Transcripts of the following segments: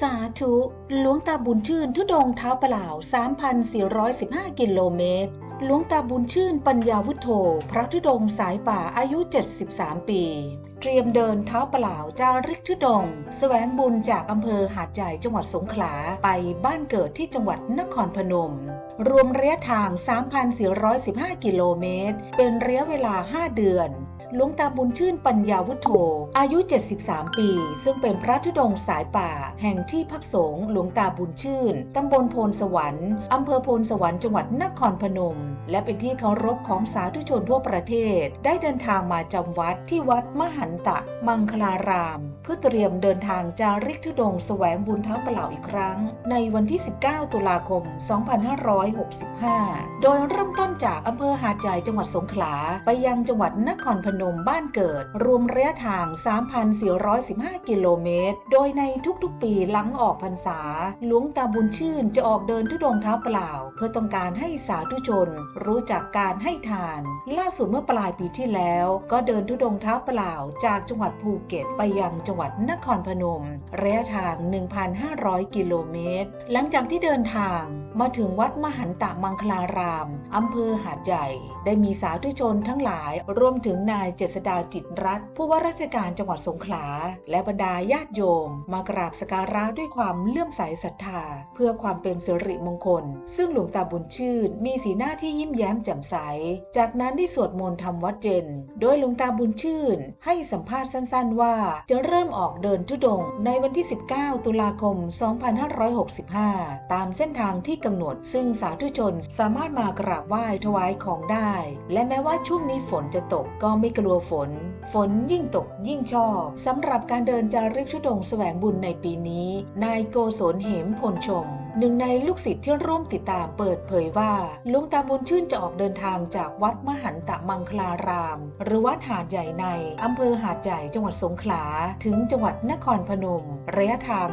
สาธุหลวงตาบุญชื่นทุดงเท้าเปล่า 3,415 กิโลเมตร หลวงตาบุญชื่นปัญญาวุฒโธ พระธุดงสายป่าอายุ 73 ปี เตรียมเดินเท้าเปล่าจาริกธุดงค์แสวงบุญจากอำเภอหาดใหญ่จังหวัดสงขลาไปบ้านเกิดที่จังหวัดนครพนม รวมระยะทาง 3,415 กิโลเมตร เป็นระยะเวลา 5 เดือน หลวงตาบุญชื่นปัญญาวุฒโธ อายุ 73 ปี ซึ่งเป็นพระธุดงสายป่า แห่งที่พักสงฆ์หลวงตาบุญชื่น ตำบลโพนสวรรค์อำเภอโพนสวรรค์จังหวัดนครพนม และเป็นที่เคารพของสาธุชนทั่วประเทศ ได้เดินทางมาจำวัดที่วัดมหันตะ มังคลาราม เพื่อเตรียมเดินทางจาริกธุดงแสวงบุญเท้าเปล่าอีกครั้ง ในวันที่ 19 ตุลาคม 2565 โดยเริ่มต้นจากอำเภอหาดใหญ่จังหวัดสงขลาไปยังจังหวัดนครพนมบ้านเกิด รวมระยะทาง 3,415 กิโลเมตร โดยในทุกๆ ปีหลังออกพรรษา หลวงตาบุญชื่นจะออกเดินธุดงเท้าเปล่า เพื่อต้องการให้สาธุชน รู้จักการให้ทาน ล่าสุดเมื่อปลายปีที่แล้ว ก็เดินธุดงเท้าเปล่า จากจังหวัดภูเก็ตไปยังจังหวัดนครพนม ระยะทาง 1,500 กิโลเมตร หลังจากที่เดินทางมาถึงวัดมหันตะมังคลาราม อำเภอหาดใหญ่ ได้มีสาธุชนทั้งหลาย รวมถึงนายเจษดาจิตรัตผู้ว่าราชการจังหวัดสงขลา และบรรดาญาติโยม มากราบสการะด้วยความเลื่อมใสศรัทธา เพื่อความเป็นสิริมงคล ซึ่งหลวงตาบุญชื่น มีสีหน้าที่ยิ้มแย้มแจ่มใส จากนั้นได้สวดมนต์ทำวัดเจน โดยหลวงตาบุญชื่น ให้สัมภาษณ์สั้นๆ ว่าจะเริ่มออกเดินทุดงในวันที่ 19 ตุลาคม 2565 ตามเส้นทางที่กำหนด ซึ่งสาธุชนสามารถมากราบไหว้ถวายของได้ และแม้ว่าช่วงนี้ฝนจะตกก็ไม่กลัวฝน ฝนยิ่งตกยิ่งชอบสำหรับการเดินจาริกชุดงแสวงบุญในปีนี้ นายโกศลเหมพลชม หนึ่งในลูกศิษย์ที่ร่วมติดตามเปิดเผยว่าลุงตาบุญชื่นจะออกเดินทางจากวัดมหันตะมังคลาราม หรือวัดหาดใหญ่ในอำเภอหาดใหญ่จังหวัดสงขลา ถึงจังหวัดนครพนม ระยะทาง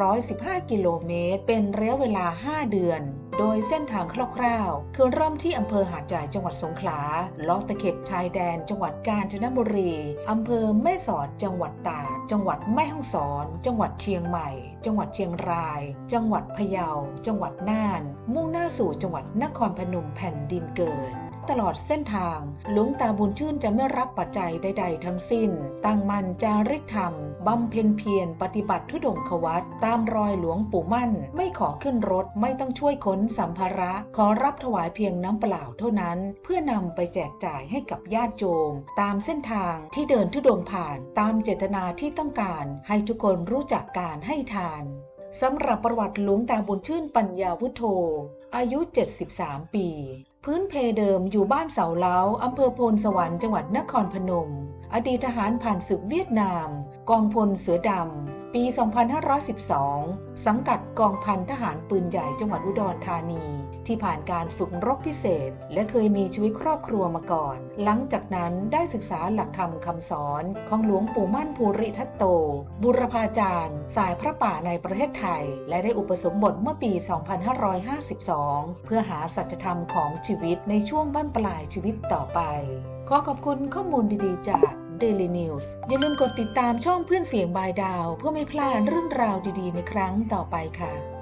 3,415 กิโลเมตร เป็นระยะเวลา 5 เดือน โดยเส้นทางคร่าวๆ คือเริ่มที่อำเภอหาดใหญ่จังหวัดสงขลาลาะตะเข็บชายแดนจังหวัดกาญจนบุรีอำเภอแม่สอดจังหวัดตากจังหวัดแม่ฮ่องสอน จังหวัดเชียงใหม่ จังหวัดเชียงราย จังงหวัดพะเยา จังหวัดน่าน มุ่งหน้าสู่จังหวัดนครพนมแผ่นดินเกิด ตลอดเส้นทางหลวงตาบุญชื่นจะไม่รับปัจจัยใด ๆ ทั้งสิ้น ตั้งมันจาริกธรรม บำเพ็ญเพียรปฏิบัติทุดงควัตตามรอยหลวงปู่มั่น ไม่ขอขึ้นรถไม่ต้องช่วยขนสัมภาระ ขอรับถวายเพียงน้ำเปล่าเท่านั้น เพื่อนำไปแจกจ่ายให้กับญาติโยมตามเส้นทางที่เดินทุดงผ่าน ตามเจตนาที่ต้องการ ให้ทุกคนรู้จักการให้ทาน สำหรับประวัติหลวงตาบุญชื่นปัญญาวุฒโธ อายุ 73 ปี พื้นเพเดิมอยู่บ้านเสาเล้าอำเภอโพนสวรรค์จังหวัดนครพนม อดีตทหารผ่านศึกเวียดนาม กองพลเสือดำ ปี 2512 สังกัดกองพันทหารปืนใหญ่จังหวัดอุดรธานี ที่ผ่านการฝึกรบพิเศษ และเคยมีชีวิตครอบครัวมาก่อน หลังจากนั้นได้ศึกษาหลักธรรมคำสอนของหลวงปู่มั่นภูริทัตโต บุรพาจารย์ สายพระป่าในประเทศไทย และได้อุปสมบทเมื่อปี 2552 เพื่อหาสัจธรรมของชีวิตในช่วงบั้นปลายชีวิตต่อไป ขอขอบคุณข้อมูลดีๆจาก Daily News อย่าลืมกดติดตามช่องเพื่อนเสียงบายดาว เพื่อไม่พลาดเรื่องราวดีๆ ในครั้งต่อไปค่ะ